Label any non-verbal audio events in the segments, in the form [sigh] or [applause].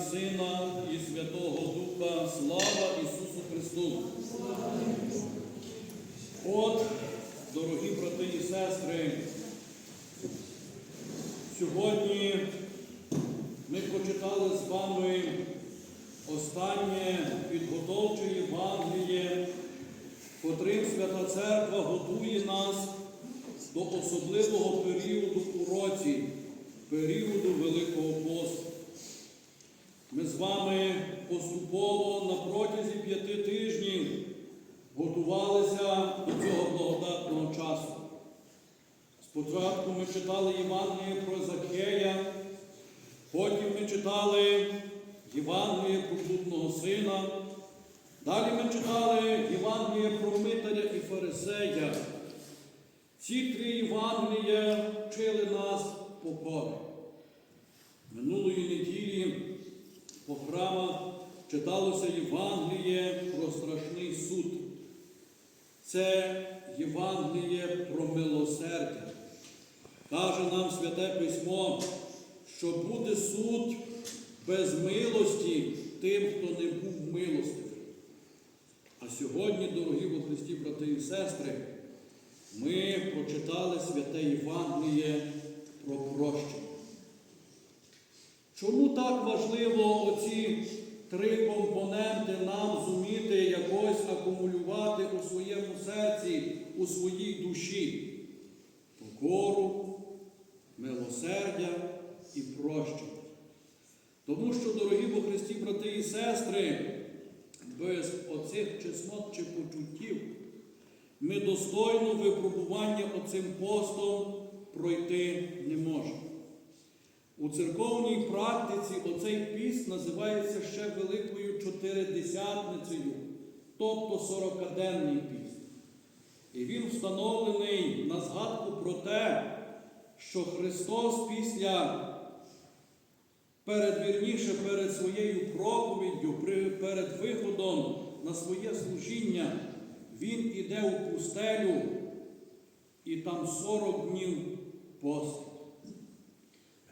Сина, і Святого Духа, слава Ісусу Христу! От, дорогі брати і сестри, сьогодні ми прочитали з вами останнє підготовче Євангеліє, котрим Свята Церква готує нас до особливого періоду у році, періоду Великого посту. Ми з вами поступово на протязі п'яти тижнів готувалися до цього благодатного часу. Спочатку ми читали Євангеліє про Закея, потім ми читали Євангеліє про блудного сина, далі ми читали Євангеліє про Митаря і Фарисея. Ці три Євангелія вчили нас покори. Минулої неділі по храмах читалося Євангеліє про страшний суд. Це Євангеліє про милосердя. Каже нам Святе Письмо, що буде суд без милості тим, хто не був милостивий. А сьогодні, дорогі во Христі, брати і сестри, ми прочитали святе Євангеліє про прощення. Чому так важливо оці три компоненти нам зуміти якось акумулювати у своєму серці, у своїй душі? Покору, милосердя і прощення. Тому що, дорогі во Христі, брати і сестри, без оцих чеснот чи почуттів ми достойно випробування оцим постом пройти не можемо. У церковній практиці оцей піст називається ще Великою Чотиридесятницею, тобто сорокаденний піст. І він встановлений на згадку про те, що Христос після, перед вірніше, перед своєю проповіддю, перед виходом на своє служіння, Він іде у пустелю і там 40 днів постить.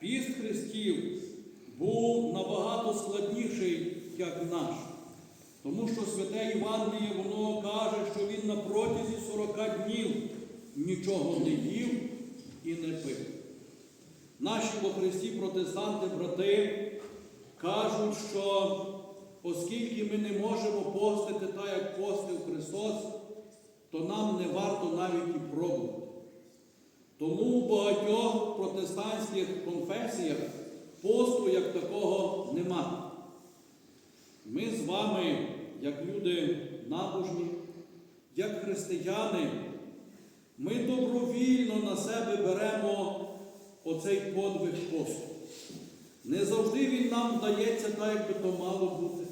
Піст Христів був набагато складніший, як наш. Тому що святе Євангеліє воно каже, що він на протязі 40 днів нічого не їв і не пив. Наші во Христі протестанти, брати, кажуть, що оскільки ми не можемо постити так, як постив Христос, то нам не варто навіть і пробувати. Тому в багатьох протестантських конфесіях посту як такого нема. Ми з вами, як люди набожні, як християни, ми добровільно на себе беремо оцей подвиг посту. Не завжди він нам вдається так, як би то мало бути.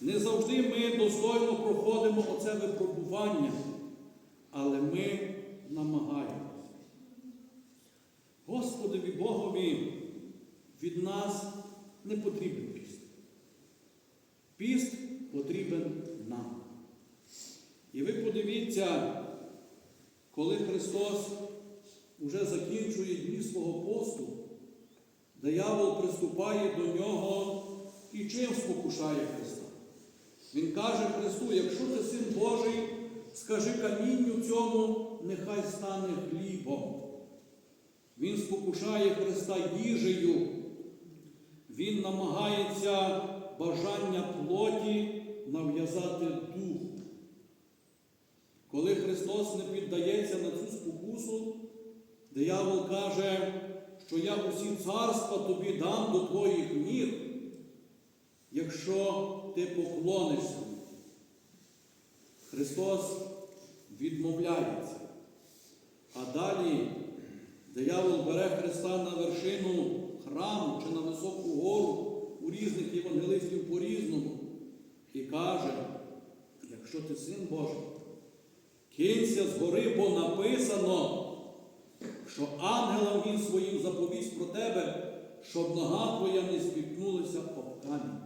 Не завжди ми достойно проходимо оце випробування, але ми намагаємося. Господові Богові від нас не потрібен піст. Піст потрібен нам. І ви подивіться, коли Христос уже закінчує дні свого посту, диявол приступає до нього і чим спокушає Христа. Він каже Христу, якщо ти син Божий, скажи камінню цьому, нехай стане хлібом. Він спокушає Христа їжею, Він намагається бажання плоті нав'язати дух. Коли Христос не піддається на цю спокусу, диявол каже, що я усі царства тобі дам до твоїх ніг, якщо ти поклонишся. Христос відмовляється. А далі Диявол бере Христа на вершину храму чи на високу гору у різних євангелистів по-різному і каже, якщо ти син Божий, кинься з гори, бо написано, що ангелам він своїм заповість про тебе, щоб нога твоя не спіткнулася об камінь.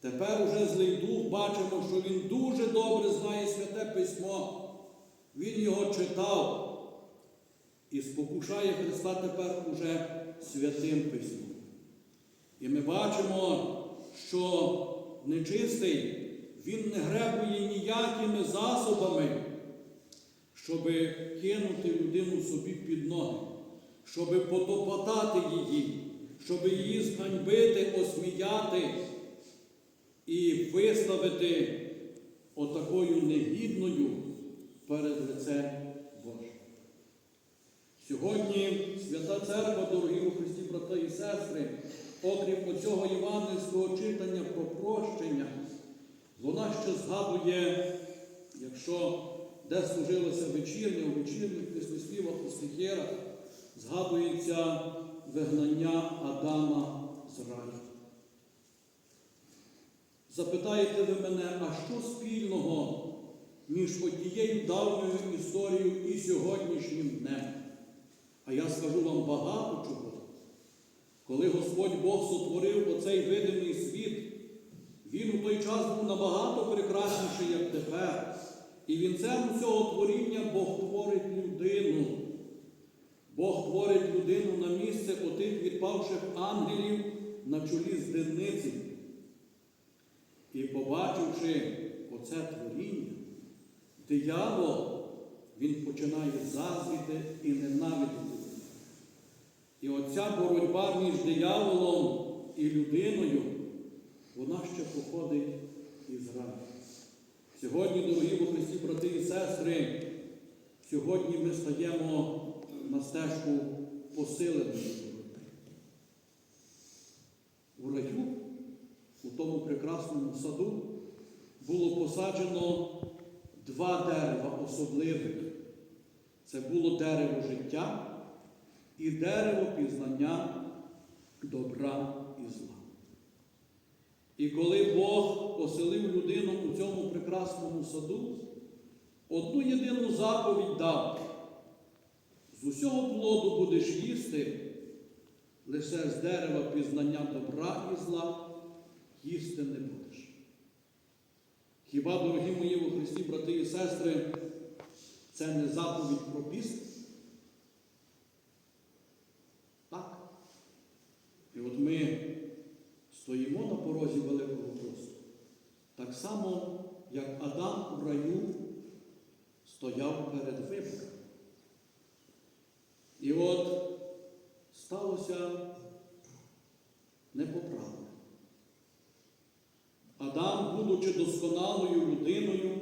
Тепер уже злий дух бачимо, що він дуже добре знає святе письмо. Він його читав і спокушає Христа тепер уже святим Письмом. І ми бачимо, що нечистий, він не гребує ніякими засобами, щоб кинути людину собі під ноги, щоб потопотати її, щоб її зганьбити, осміяти і виставити отакою негідною перед лицем Божим. Сьогодні Свята Церква, дорогі у Христі, брати і сестри, окрім оцього євангельського читання про прощення, вона ще згадує, якщо де служилося вечірня, у вечірніх піснеспівах, у стихірах, згадується вигнання Адама з раю. Запитаєте ви мене, а що спільного між однією давньою історією і сьогоднішнім днем? А я скажу вам багато чого. Коли Господь Бог сотворив оцей видимий світ, він у той час був набагато прекрасніший, як тепер. І вінцем цього творіння Бог творить людину. Бог творить людину на місце отих відпавших ангелів на чолі з дениці. І побачивши оце творіння, диявол, він починає заздріти і ненавидіти. І оця боротьба між дияволом і людиною, вона ще походить із раю. Сьогодні, дорогі у Христі, брати і сестри, сьогодні ми стаємо на стежку посиленої боротьби. У раю, у тому прекрасному саду, було посаджено два дерева особливих. Це було дерево життя і дерево пізнання добра і зла. І коли Бог поселив людину у цьому прекрасному саду, одну єдину заповідь дав. З усього плоду будеш їсти, лише з дерева пізнання добра і зла їсти не будеш. Хіба, дорогі мої у Христі, брати і сестри, це не заповідь про піст? Так. І от ми стоїмо на порозі Великого посту. Так само, як Адам у раю стояв перед вибором. І от сталося непоправне. Адам, будучи досконалою людиною,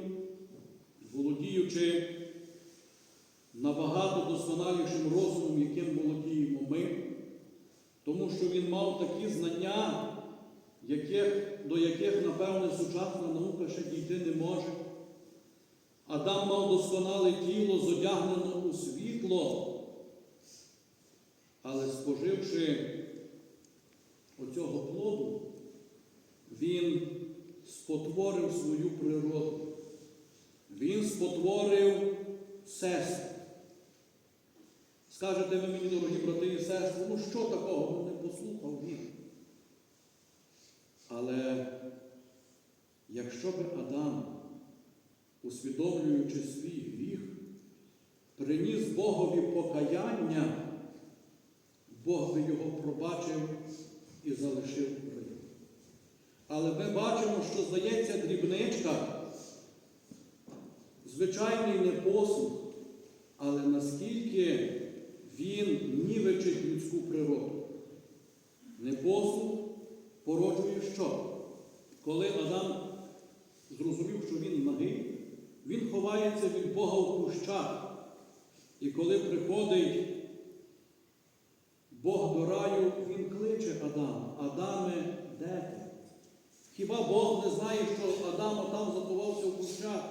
володіючи набагато досконалішим розумом, яким володіємо ми, тому що він мав такі знання, яких, до яких, напевне, сучасна наука ще дійти не може. Адам мав досконале тіло, зодягнено у світло, але споживши оцього плоду, він спотворив свою природу. Він спотворив сестри. Скажете ви мені, дорогі брати і сестри, ну що такого? Ну не послухав він. Але якщо би Адам, усвідомлюючи свій гріх, приніс Богові покаяння, Бог би його пробачив і залишив раю. Але ми бачимо, що здається дрібничка, звичайний непослух, але наскільки він нівечить людську природу. Непослух породжує що? Коли Адам зрозумів, що він нагий, він ховається від Бога в кущах. І коли приходить Бог до раю, він кличе Адама. Адаме, де ти? Хіба Бог не знає, що Адам там заховався в кущах?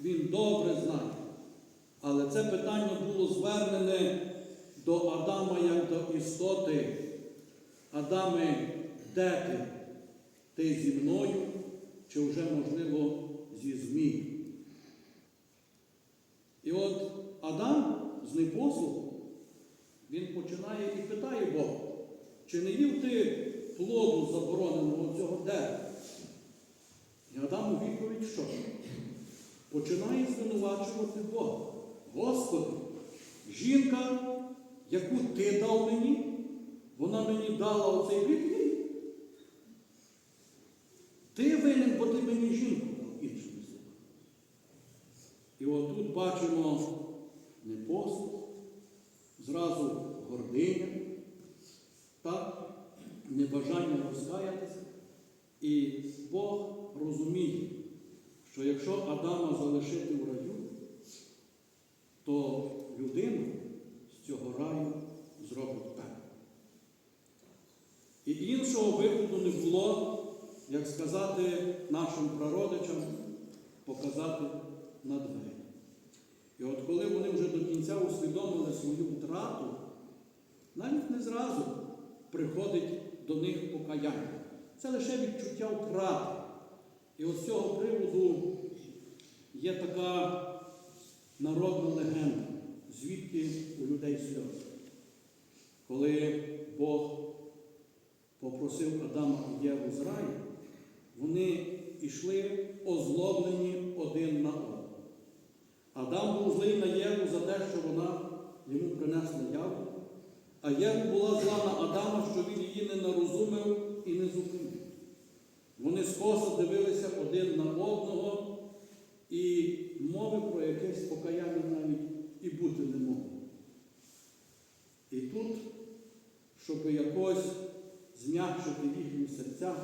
Він добре знає. Але це питання було звернене до Адама як до істоти. Адаме, де ти? Ти зі мною чи вже, можливо, зі змієм? І от Адам з непослуху, він починає і питає Бога, чи не їв ти плоду забороненого цього дерева? І Адам у відповідь що? Починає звинувачувати Бога. Господи, жінка, яку ти дав мені, вона мені дала оцей відповідь. Ти винен, бо ти мені жінку дав іншими словами. І отут бачимо не зразу гординя, так, небажання розкаятися. І Бог розуміє, що якщо Адама залишити в раю, то людина з цього раю зробить пекло. І іншого виходу не було, як сказати нашим прародичам, показати на двері. І от коли вони вже до кінця усвідомили свою втрату, навіть не зразу приходить до них покаяння. Це лише відчуття втрати. І от з цього приводу є така народна легенда, звідки у людей сльози. Коли Бог попросив Адама і Єву з раю, вони йшли озлоблені один на одного. Адам був злий на Єву за те, що вона йому принесла яву, а Єва була зла на Адама, що він її не нарозумив і не зупинив. Вони скоса дивилися один на одного, і мови про якесь покаяння навіть і бути не могло. І тут, щоб якось зм'якшити їхні серця,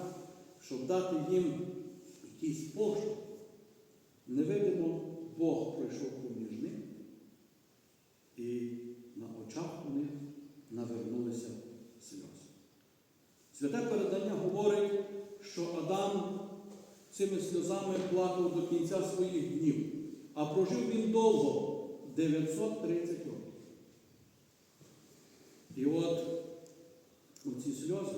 щоб дати їм якийсь поштовх, невидимо Бог пройшов поміж ним, і на очах у них навернулися сльози. Святе передання говорить, що Адам цими сльозами плакав до кінця своїх днів, а прожив він довго 930 років. І от оці сльози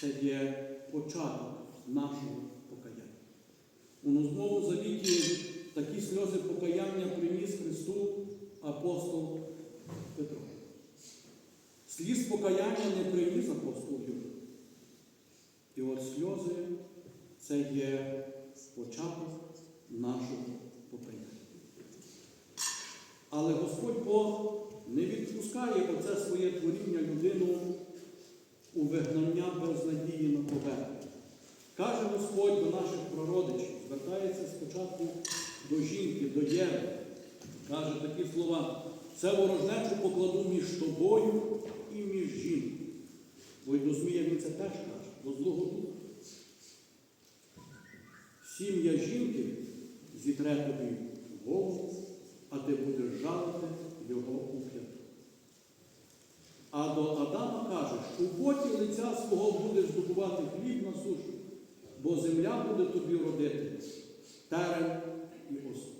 це є початок нашого покаяння. У Новому Завіті такі сльози покаяння приніс Христу апостол Петро. Сліз покаяння не приніс апостол Юрій. І от сльози це є початок нашого покаяння. Але Господь Бог не відпускає оце своє творіння людину у вигнання без надії на повернення. Каже Господь до наших прородичів, звертається спочатку до жінки, до Єви. Каже такі слова. Це ворожнечу покладу між тобою і між жінкою. Бо й до Змія він це теж каже, до злого духа. Сім'я жінки зітре тобі голову, а ти будеш жалити його у. А до Адама каже, у поті лиця свого будеш здобувати хліб на сушу, бо земля буде тобі родити терен і осу.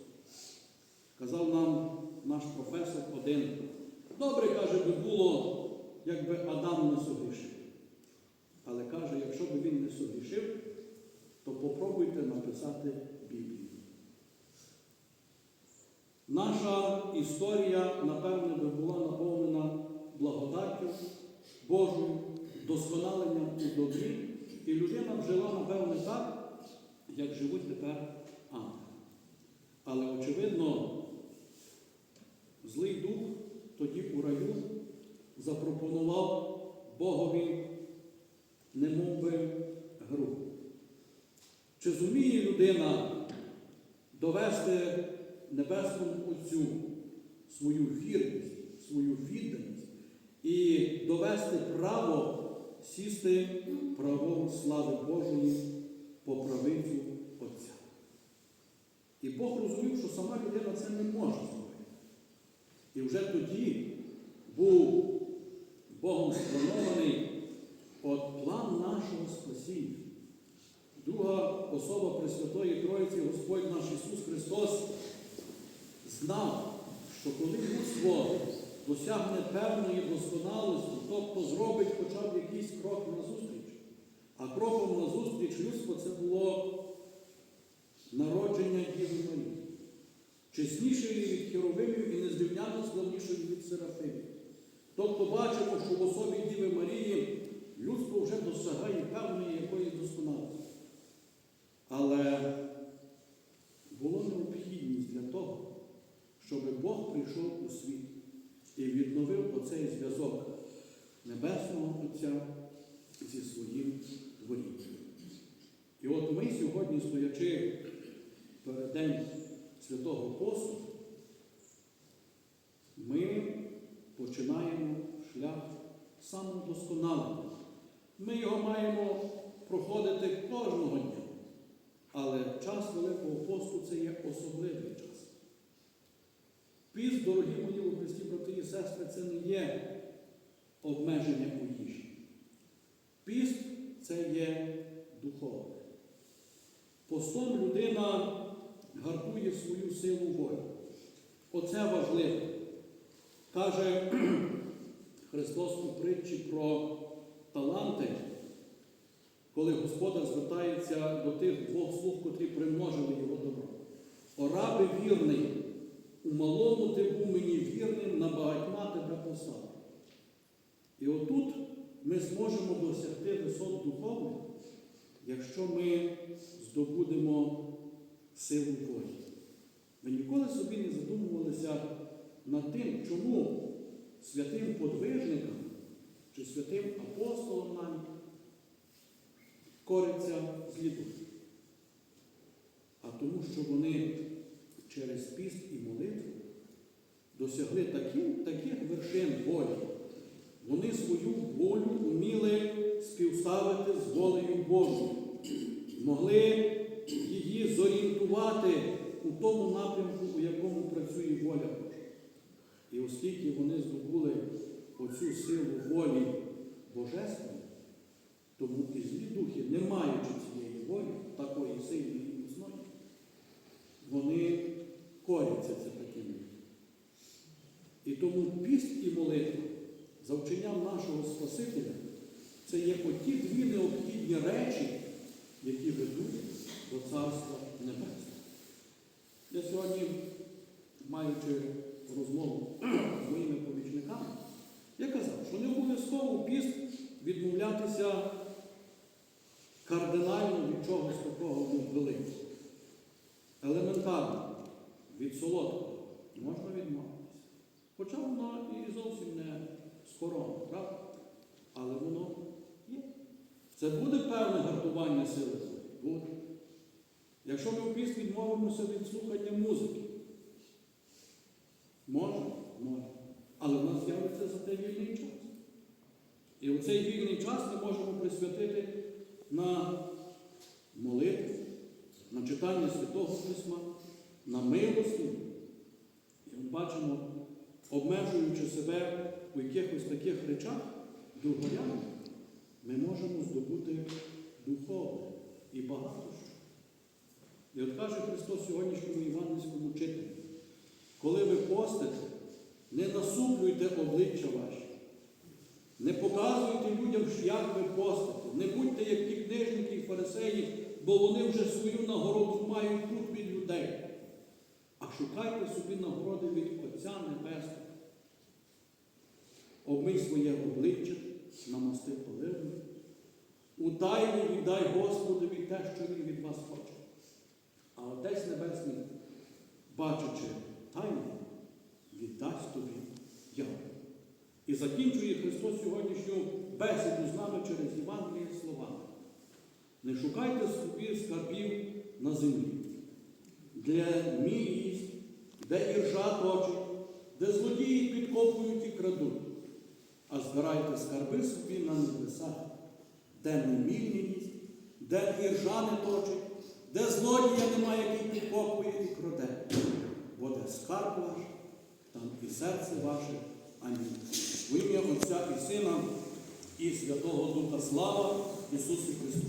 Казав нам наш професор один. Добре, каже, би було, якби Адам не согрішив. Але каже, якщо б він не согрішив, то попробуйте написати Біблію. Наша історія, напевне, би була наповнена благодаттю Божою, досконаленням у добрі, і людина б жила, напевне, так, як живуть тепер ангели. Але, очевидно, злий дух тоді у раю запропонував Богові немов би гру. Чи зуміє людина довести Небесному Отцю свою вірність, свою відданість і довести право сісти правом слави Божої по правицю Отця? І Бог розумів, що сама людина це не може зробити. І вже тоді був Богом спланований от план нашого спасіння. Друга особа Пресвятої Троїці, Господь наш Ісус Христос, знав, що коли людство досягне певної досконалості, тобто зробить хоча б якийсь крок назустріч, а кроком назустріч людства це було народження Діви Марії, чеснішої від херовимів і незрівняно славнішої від Серафимів. Тобто бачимо, що в особі Діви Марії людство вже досягає певної якоїсь досконалості. Але було необхідність для того, щоб Бог прийшов у світ і відновив оцей зв'язок Небесного Отця зі своїм творінням. сьогодні, стоячи перед День Святого Посту, ми починаємо шлях самодосконалення. Ми його маємо проходити кожного дня. Але час Великого посту це є особливий час. Піст, дорогі мої у Христі, брати і сестри, це не є обмеження у їжі. Піст це є духовне. Постом людина гартує свою силу волі. Оце важливо. Каже [clears throat] Христос у притчі про таланти, коли Господар звертається до тих двох слуг, котрі примножили його добро. О рабе вірний, у малому ти був мені вірним, на багатьма тебе послав. І отут ми зможемо досягти висот духовних, якщо ми здобудемо силу волі. Ви ніколи собі не задумувалися над тим, чому святим подвижникам чи святим апостолам навіть кориться злі духи. А тому, що вони через піст і молитву досягли таких, таких вершин волі. Вони свою волю вміли співставити з волею Божою, могли її зорієнтувати у тому напрямку, у якому працює воля Божа. І оскільки вони здобули оцю силу волі Божественної, тому і злі духи, не маючи цієї волі, такої сильної і міцної, вони коряться це такими. І тому піст і молитва за вченням нашого Спасителя це є оті дві необхідні речі, які ведуть до Царства Небесного. Я сьогодні, маючи розмову з моїми помічниками, я казав, що не обов'язково піст відмовлятися кардинально від чогось такого великого. Елементарно, від солодкого можна відмовитися. Хоча воно і зовсім не скоромне, правда? Але воно є. Це буде певне гартування сили? Буде. Якщо ми в піст відмовимося від слухання музики, може, може. Але в нас з'явиться за те вільний час. І в цей вільний час ми можемо присвятити на молитву, на читання Святого Письма, на милості. І ми бачимо, обмежуючи себе у якихось таких речах, другорядних, ми можемо здобути духовне і багато що. І от каже Христос сьогоднішньому Івангельському вчителю, коли ви постите, не насуплюйте обличчя ваші, не показуйте людям, як ви постите, не будьте як ті книжники і фарисеї, бо вони вже свою нагороду мають тут від людей. А шукайте собі нагороди від Отця Небесного. Обмий своє обличчя, намасти оливою. У тайні віддай Господові те, що Він від вас хоче. А Отець Небесний, бачачи тайну, віддасть тобі явно. І закінчує Христос сьогоднішню бесіду з нами через Євангеліє словами. Не шукайте собі скарбів на землі, де мій їсть, де іржа точить, підкопують і крадуть, а збирайте скарби собі на небесах, де не мільні їсть, де іржа не точить, де злодія немає, який підкопує і краде. Бо де скарб ваш, там і серце ваше. Амінь. В ім'я Отця і Сина і Святого Духа Слава Ісусу Христу.